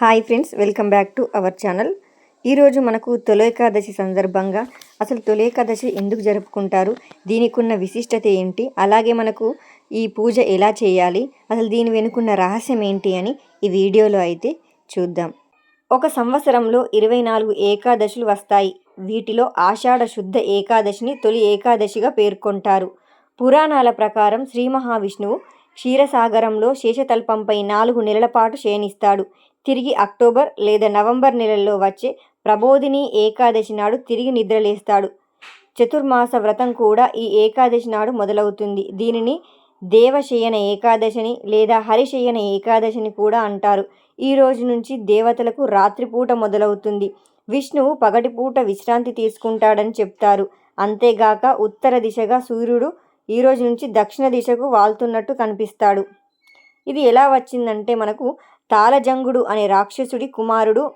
Hi friends welcome back to our channel. ఈరోజు మనకు తొలేకాదశి సందర్భంగా అసలు తొలేకాదశి ఎందుకు జరుపుకుంటారు దీనికి ఉన్న విశిష్టత ఏంటి అలాగే మనకు ఈ పూజ ఎలా చేయాలి అసలు దీని వెనుకున్న రహస్యం ఏంటి అని ఈ వీడియోలో అయితే చూద్దాం. ఒక సంవత్సరంలో ఇరవై నాలుగు ఏకాదశులు వస్తాయి. వీటిలో ఆషాఢ శుద్ధ ఏకాదశిని తొలి ఏకాదశిగా పేర్కొంటారు. పురాణాల ప్రకారం శ్రీ మహావిష్ణువు క్షీరసాగరంలో శేషతల్పంపై నాలుగు నెలల పాటు శయనిస్తాడు. తిరిగి అక్టోబర్ లేదా నవంబర్ నెలల్లో వచ్చే ప్రబోధిని ఏకాదశి నాడు తిరిగి నిద్రలేస్తాడు. చతుర్మాస వ్రతం కూడా ఈ ఏకాదశి నాడు మొదలవుతుంది. దీనిని దేవశయన ఏకాదశిని లేదా హరిశయన ఏకాదశిని కూడా అంటారు. ఈ రోజు నుంచి దేవతలకు రాత్రిపూట మొదలవుతుంది. విష్ణువు పగటిపూట విశ్రాంతి తీసుకుంటాడని చెప్తారు. అంతేగాక ఉత్తర దిశగా సూర్యుడు ఈ రోజు నుంచి దక్షిణ దిశకు వాళ్తున్నట్టు కనిపిస్తాడు. ఇది ఎలా వచ్చిందంటే మనకు తాళజంగుడు అనే రాక్షసుడి కుమారుడు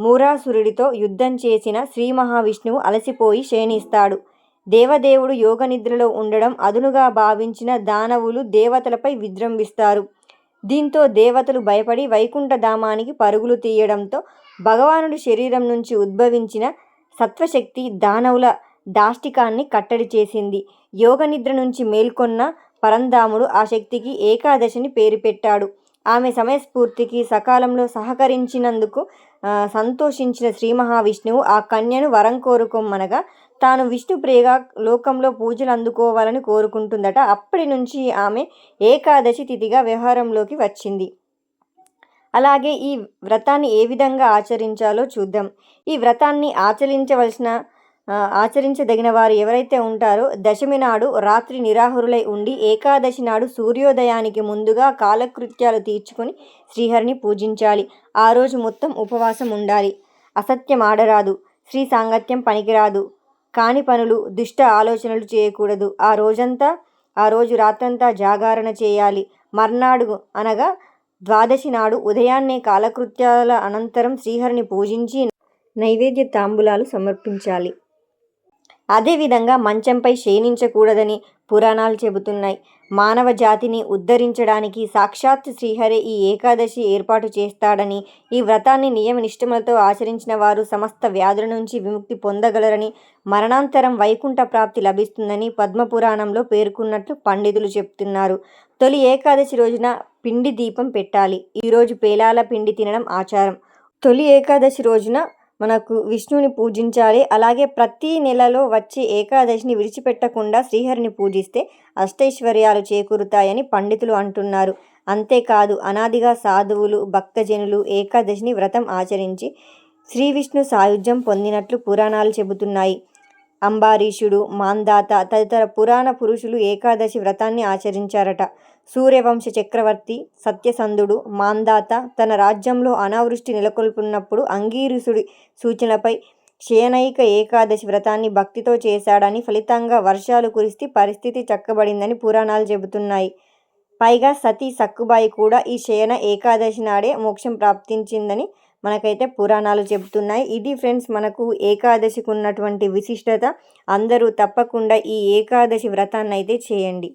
మూరాసురుడితో యుద్ధం చేసిన శ్రీ మహావిష్ణువు అలసిపోయి శయనిస్తాడు. దేవదేవుడు యోగనిద్రలో ఉండడం అదునుగా భావించిన దానవులు దేవతలపై విజృంభిస్తారు. దీంతో దేవతలు భయపడి వైకుంఠధామానికి పరుగులు తీయడంతో భగవానుడి శరీరం నుంచి ఉద్భవించిన సత్వశక్తి దానవుల దాష్టికాన్ని కట్టడి చేసింది. యోగనిద్ర నుంచి మేల్కొన్న పరంధాముడు ఆ శక్తికి ఏకాదశిని పేరు పెట్టాడు. ఆమె సమయస్ఫూర్తికి సకాలంలో సహకరించినందుకు సంతోషించిన శ్రీ మహావిష్ణువు ఆ కన్యను వరం కోరుకోమనగా తాను విష్ణుప్రియగా లోకంలో పూజలు అందుకోవాలని కోరుకుంటుందట. అప్పటి నుంచి ఆమె ఏకాదశి తిథిగా వ్యవహారంలోకి వచ్చింది. అలాగే ఈ వ్రతాన్ని ఏ విధంగా ఆచరించాలో చూద్దాం. ఈ వ్రతాన్ని ఆచరించవలసిన ఆచరించదగిన వారు ఎవరైతే ఉంటారో దశమి నాడు రాత్రి నిరాహురులై ఉండి ఏకాదశి నాడు సూర్యోదయానికి ముందుగా కాలకృత్యాలు తీర్చుకొని శ్రీహరిని పూజించాలి. ఆ రోజు మొత్తం ఉపవాసం ఉండాలి. అసత్యం ఆడరాదు. శ్రీ సాంగత్యం పనికిరాదు. కాని పనులు దుష్ట ఆలోచనలు చేయకూడదు. ఆ రోజంతా ఆ రోజు రాత్రంతా జాగరణ చేయాలి. మర్నాడు అనగా ద్వాదశి నాడు ఉదయాన్నే కాలకృత్యాల అనంతరం శ్రీహరిని పూజించి నైవేద్య తాంబూలాలు సమర్పించాలి. అదేవిధంగా మంచంపై క్షీణించకూడదని పురాణాలు చెబుతున్నాయి. మానవ జాతిని ఉద్ధరించడానికి సాక్షాత్ శ్రీహరి ఈ ఏకాదశి ఏర్పాటు చేస్తాడని ఈ వ్రతాన్ని నియమ ఆచరించిన వారు సమస్త వ్యాధుల నుంచి విముక్తి పొందగలరని మరణాంతరం వైకుంఠ ప్రాప్తి లభిస్తుందని పద్మపురాణంలో పేర్కొన్నట్లు పండితులు చెప్తున్నారు. తొలి ఏకాదశి రోజున పిండి దీపం పెట్టాలి. ఈరోజు పేలాల పిండి తినడం ఆచారం. తొలి ఏకాదశి రోజున మనకు విష్ణువుని పూజించాలి. అలాగే ప్రతి నెలలో వచ్చే ఏకాదశిని విడిచిపెట్టకుండా శ్రీహరిని పూజిస్తే అష్టైశ్వర్యాలు చేకూరుతాయని పండితులు అంటున్నారు. అంతేకాదు అనాదిగా సాధువులు భక్తజనులు ఏకాదశిని వ్రతం ఆచరించి శ్రీ విష్ణు సాయుధ్యం పొందినట్లు పురాణాలు చెబుతున్నాయి. అంబారీషుడు మాందాత తదితర పురాణ పురుషులు ఏకాదశి వ్రతాన్ని ఆచరించారట. సూర్యవంశ చక్రవర్తి సత్యసంధుడు మాందాత తన రాజ్యంలో అనావృష్టి నెలకొల్పున్నప్పుడు అంగీరుసుడి సూచనపై శయనైక ఏకాదశి వ్రతాన్ని భక్తితో చేశాడని ఫలితంగా వర్షాలు కురిస్తే పరిస్థితి చక్కబడిందని పురాణాలు చెబుతున్నాయి. పైగా సతీ సక్కుబాయి కూడా ఈ శయన ఏకాదశి నాడే మోక్షం ప్రాప్తించిందని మనకైతే పురాణాలు చెబుతున్నాయి. ఇది ఫ్రెండ్స్ మనకు ఏకాదశికి ఉన్నటువంటి విశిష్టత. అందరూ తప్పకుండా ఈ ఏకాదశి వ్రతాన్ని అయితే చేయండి.